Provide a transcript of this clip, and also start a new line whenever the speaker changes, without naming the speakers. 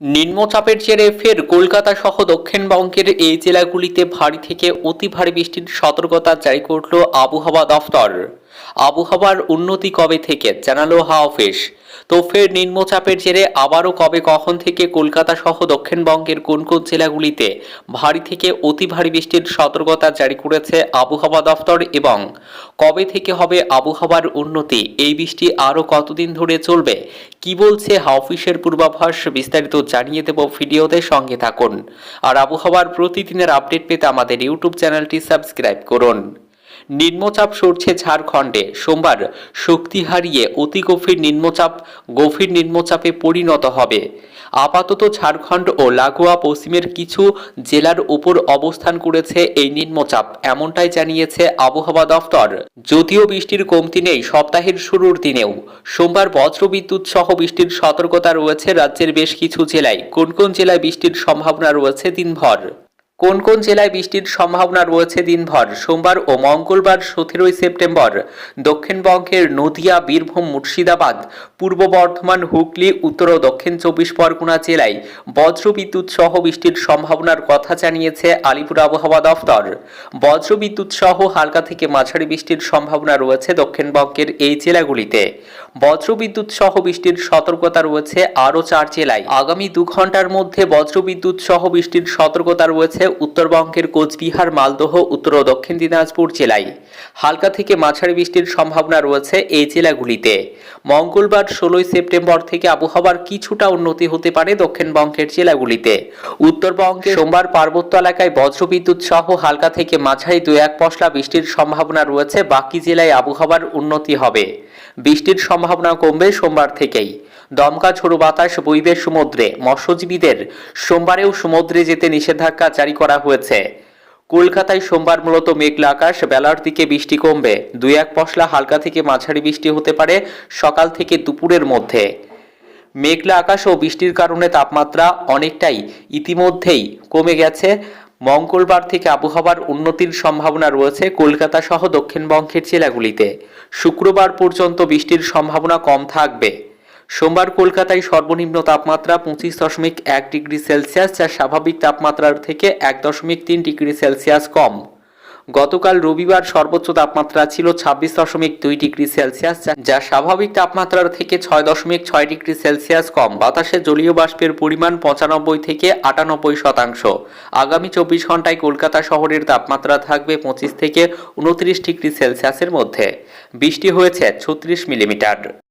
নিম্নচাপের জেরে ফের কলকাতা সহ দক্ষিণবঙ্গের এই জেলাগুলিতে ভারী থেকে অতি ভারী বৃষ্টির সতর্কতা জারি করল আবহাওয়া দফতর আবহাওয়ার উন্নতি কবে থেকে? জানালো হাওয়া অফিস। তো ফের নিম্নচাপের জেরে আবারও কবে কখন থেকে কলকাতা সহ দক্ষিণবঙ্গের কোন কোন জেলাগুলিতে ভারী থেকে অতি ভারী বৃষ্টির সতর্কতা জারি করেছে আবহাওয়া দফতর এবং কবে থেকে হবে আবহাওয়ার উন্নতি? এই বৃষ্টি আরও কতদিন ধরে চলবে? কি বলছে হাওয়া অফিসের পূর্বাভাস? বিস্তারিত জানিয়ে দেব ভিডিওতে সঙ্গে থাকুন। আর আবহাওয়ার প্রতিদিনের আপডেট পেতে আমাদের ইউটিউব চ্যানেলটি সাবস্ক্রাইব করুন। নিম্নচাপ সরছে ঝাড়খণ্ডে। সোমবার শক্তি হারিয়ে অতি গভীর নিম্নচাপ, গভীর নিম্নচাপে পরিণত হবে। আপাতত ঝাড়খণ্ড ও লাগোয়া পশ্চিমের কিছু জেলার উপর অবস্থান করেছে এই নিম্নচাপ, এমনটাই জানিয়েছে আবহাওয়া দফতর। যদিও বৃষ্টির কমতি নেই সপ্তাহের শুরুর দিনেও। সোমবার বজ্রবিদ্যুৎ সহ বৃষ্টির সতর্কতা রয়েছে রাজ্যের বেশ কিছু জেলায়। কোন কোন জেলায় বৃষ্টির সম্ভাবনা রয়েছে দিনভর? কোন কোন জেলায় বৃষ্টির সম্ভাবনা রয়েছে দিনভর? সোমবার ও মঙ্গলবার সতেরোই সেপ্টেম্বর, দক্ষিণবঙ্গের নদিয়া, বীরভূম, মুর্শিদাবাদ, পূর্ব বর্ধমান, হুগলি, উত্তর ও দক্ষিণ চব্বিশ পরগনা জেলায় বজ্রবিদ্যুৎ সহ বৃষ্টির সম্ভাবনার কথা জানিয়েছে আলিপুর আবহাওয়া দফতর। বজ্রবিদ্যুৎ সহ হালকা থেকে মাঝারি বৃষ্টির সম্ভাবনা রয়েছে দক্ষিণবঙ্গের এই জেলাগুলিতে। বজ্রবিদ্যুৎ সহ বৃষ্টির সতর্কতা রয়েছে আরও চার জেলায়। আগামী দু ঘণ্টার মধ্যে বজ্রবিদ্যুৎ সহ বৃষ্টির সতর্কতা রয়েছে উত্তরবঙ্গের কোচবিহার, মালদহ, উত্তর ও দক্ষিণ দিনাজপুর জেলায়। হালকা থেকে মাঝারি বৃষ্টির সম্ভাবনা রয়েছে এই জেলাগুলিতে। মঙ্গলবার ষোলোই সেপ্টেম্বর থেকে আবহাওয়ার কিছুটা উন্নতি হতে পারে দক্ষিণবঙ্গের জেলাগুলিতে। উত্তরবঙ্গে সোমবার পার্বত্য এলাকায় বজ্রবিদ্যুৎ সহ হালকা থেকে মাঝারি দু এক পশলা বৃষ্টির সম্ভাবনা রয়েছে। বাকি জেলায় আবহাওয়ার উন্নতি হবে। বৃষ্টির সম্ভাবনা কমবে সোমবার থেকেই। দমকা ঝোড়ো বাতাস বইবে সমুদ্রে। মৎস্যজীবীদের সোমবারেও সমুদ্রে যেতে নিষেধাজ্ঞা জারি করা হয়েছে। কলকাতায় সোমবার মূলত মেঘলা আকাশ, বেলার দিকে বৃষ্টি কমবে। দুই এক পশলা হালকা থেকে মাঝারি বৃষ্টি হতে পারে সকাল থেকে দুপুরের মধ্যে। মেঘলা আকাশ ও বৃষ্টির কারণে তাপমাত্রা অনেকটাই ইতিমধ্যেই কমে গেছে। মঙ্গলবার থেকে আবহাওয়ার উন্নতির সম্ভাবনা রয়েছে কলকাতা সহ দক্ষিণবঙ্গের জেলাগুলিতে। শুক্রবার পর্যন্ত বৃষ্টির সম্ভাবনা কম থাকবে। সোমবার কলকাতায় সর্বনিম্ন তাপমাত্রা পঁচিশ দশমিক এক ডিগ্রি সেলসিয়াস, যা স্বাভাবিক তাপমাত্রার থেকে এক দশমিক তিন ডিগ্রি সেলসিয়াস কম। গতকাল রবিবার সর্বোচ্চ তাপমাত্রা ছিল ছাব্বিশ দশমিক দুই ডিগ্রি সেলসিয়াস, যা- স্বাভাবিক তাপমাত্রার থেকে ছয় দশমিক ছয় ডিগ্রি সেলসিয়াস কম। বাতাসে জলীয় বাষ্পের পরিমাণ পঁচানব্বই থেকে আটানব্বই শতাংশ। আগামী চব্বিশ ঘন্টায় কলকাতা শহরের তাপমাত্রা থাকবে পঁচিশ থেকে উনত্রিশ ডিগ্রি সেলসিয়াসের মধ্যে। বৃষ্টি হয়েছে ছত্রিশ মিলিমিটার।